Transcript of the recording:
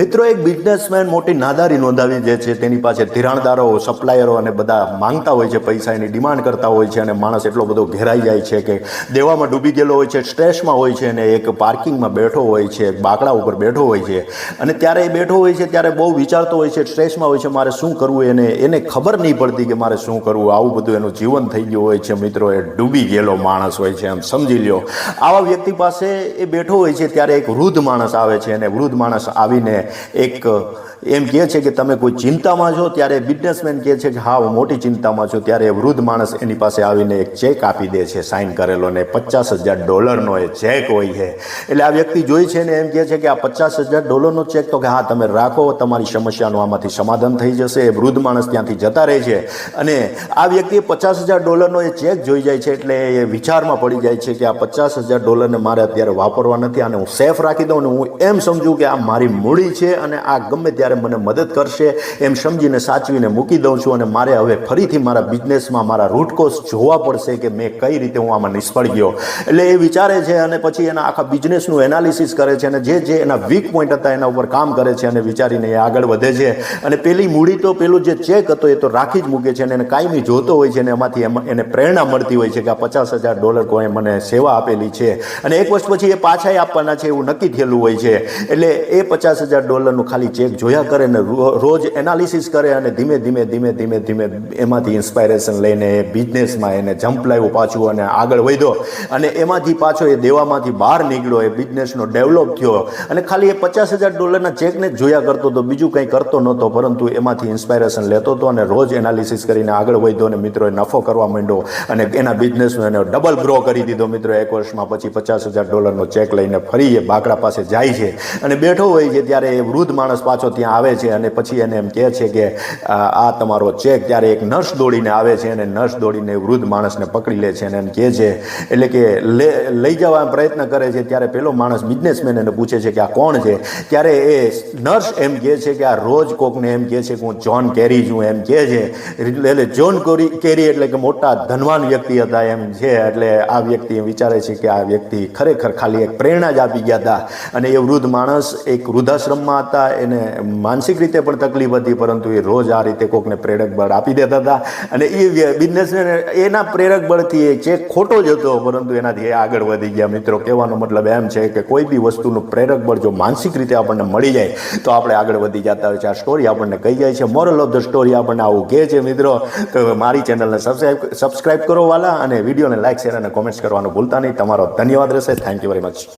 મિત્રો, એક બિઝનેસમેન મોટી નાદારી નોંધાવી જે છે. તેની પાસે ધિરાણદારો સપ્લાયરો અને બધા માંગતા હોય છે પૈસા એની ડિમાન્ડ કરતા હોય છે અને માણસ એટલો બધો ઘેરાઈ જાય છે કે દેવામાં ડૂબી ગયેલો હોય છે, સ્ટ્રેસમાં હોય છે અને એક પાર્કિંગમાં બેઠો હોય છે બાકડા ઉપર બેઠો હોય છે. અને ત્યારે એ બેઠો હોય છે, ત્યારે બહુ વિચારતો હોય છે, સ્ટ્રેસમાં હોય છે, મારે શું કરવું? એને એને ખબર નહીં પડતી કે મારે શું કરવું? આવું બધું એનું જીવન થઈ ગયું હોય છે. મિત્રો, એ ડૂબી ગયેલો માણસ હોય છે એમ સમજી લ્યો. આવા વ્યક્તિ પાસે એ બેઠો હોય છે, ત્યારે એક વૃદ્ધ માણસ આવે છે અને વૃદ્ધ માણસ આવીને એક એમ કહે છે કે તમે કોઈ ચિંતામાં છો, ત્યારે બિઝનેસમેન કહે છે કે હા મોટી ચિંતામાં છું. ત્યારે વૃદ્ધ માણસ એની પાસે આવીને એક ચેક આપી દે છે સાઇન કરેલો ને પચાસ હજાર ડોલરનો એ ચેક હોય છે. એટલે આ વ્યક્તિ જોઈ છે ને એમ કહે છે કે આ પચાસ હજાર ડોલરનો ચેક તો કે, હા, તમે રાખો, તમારી સમસ્યાનું આમાંથી સમાધાન થઈ જશે. એ વૃદ્ધ માણસ ત્યાંથી જતા રહે છે. અને આ વ્યક્તિએ પચાસ હજાર ડોલરનો એ ચેક જોઈ જાય છે, એટલે એ વિચારમાં પડી જાય છે કે, આ પચાસ હજાર ડોલરને મારે અત્યારે વાપરવા નથી અને હું સેફ રાખી દઉં ને હું એમ સમજું કે આ મારી મૂડી છે અને આ ગમે ત્યારે મને મદદ કરશે, એમ સમજીને સાચવીને મૂકી દઉં છું અને મારે હવે ફરીથી મારા બિઝનેસમાં મારા રૂટકોસ જોવા પડશે કે મેં કઈ રીતે હું આમાં નિષ્ફળ ગયો. એટલે એ વિચારે છે અને પછી એના આખા બિઝનેસનું એનાલિસિસ કરે છે અને જે જે એના વીક પોઈન્ટ હતા એના ઉપર કામ કરે છે અને વિચારીને એ આગળ વધે છે. અને પેલી મૂડી તો પેલું જે ચેક હતો એ તો રાખી જ મૂકે છે અને એને કાયમી જોતો હોય છે અને એમાંથી એમાં, એને પ્રેરણા મળતી હોય છે કે આ પચાસ હજાર ડોલર કોઈ મને સેવા આપેલી છે. અને એક વર્ષ પછી એ પાછા આપવાના છે એવું નક્કી થયેલું હોય છે. એટલે એ પચાસ હજાર ડોલરનું ખાલી ચેક જોયા કરે ને રોજ એનાલિસિસ કરે અને ધીમે ધીમે ધીમે ધીમે ધીમે એમાંથી ઇન્સ્પાયરેશન લઈને એ બિઝનેસમાં એને જમ્પ લાવ્યો પાછું અને આગળ વધ્યો. અને એમાંથી પાછો એ દેવામાંથી બહાર નીકળ્યો, એ બિઝનેસનો ડેવલપ થયો. અને ખાલી એ પચાસ હજાર ડોલરના ચેકને જ જોયા કરતો હતો બીજું કંઈ કરતો નહોતો, પરંતુ એમાંથી ઇન્સ્પાયરેશન લેતો હતો અને રોજ એનાલિસિસ કરીને આગળ વધ્યો અને મિત્રોએ નફો કરવા માંડ્યો. અને એના બિઝનેસનો એને ડબલ ગ્રો કરી દીધો મિત્રો એક વર્ષમાં, પછી પચાસ હજાર ડોલરનો ચેક લઈને ફરી એ બાકડા પાસે જાય છે. અને બેઠો હોય છે ત્યારે એ વૃદ્ધ માણસ પાછો ત્યાં આવે છે અને પછી એને એમ કહે છે કે, આ તમારો ચેક. ત્યારે એક નર્સ દોડીને આવે છે અને નર્સ દોડીને વૃદ્ધ માણસને પકડી લે છે અને એમ કહે છે, એટલે કે લે, લઈ જવા પ્રયત્ન કરે છે. ત્યારે પેલો માણસ બિઝનેસમેન એને પૂછે છે કે, આ કોણ છે? ત્યારે એ નર્સ એમ કહે છે કે, આ રોજ કોકને એમ કહે છે કે, હું જોન કેરી છું. એમ કહે છે. એટલે જોન કોરી કેરી એટલે કે મોટા ધનવાન વ્યક્તિ હતા એમ છે. એટલે આ વ્યક્તિ એમ વિચારે છે કે, આ વ્યક્તિ ખરેખર ખાલી એક પ્રેરણા જ આપી ગયા હતા. અને એ વૃદ્ધ માણસ એક વૃદ્ધાશ્રમમાં હતા એને માનસિક રીતે પણ તકલીફ હતી, પરંતુ એ રોજ આ રીતે કોકને પ્રેરક બળ આપી દેતા હતા. અને એ બિઝનેસમેન એના પ્રેરક બળથી એ ચેક ખોટો જ હતો, પરંતુ એનાથી એ આગળ વધી ગયા. મિત્રો, કહેવાનો મતલબ એમ છે કે કોઈ બી વસ્તુનું પ્રેરક બળ જો માનસિક રીતે આપણને મળી જાય, તો આપણે આગળ વધી જતા હોય છે. આ સ્ટોરી આપણને કહી જાય છે. મોરલ ઓફ ધ સ્ટોરી આપણને આવું કહે છે, મિત્રો. તો મારી ચેનલને સબસ્ક્રાઈબ સબસ્ક્રાઈબ કરો વાલા, અને વિડીયોને લાઇક શેર અને કોમેન્ટ્સ કરવાનું ભૂલતા નહીં. તમારો ધન્યવાદ રહેશે. Thank you very much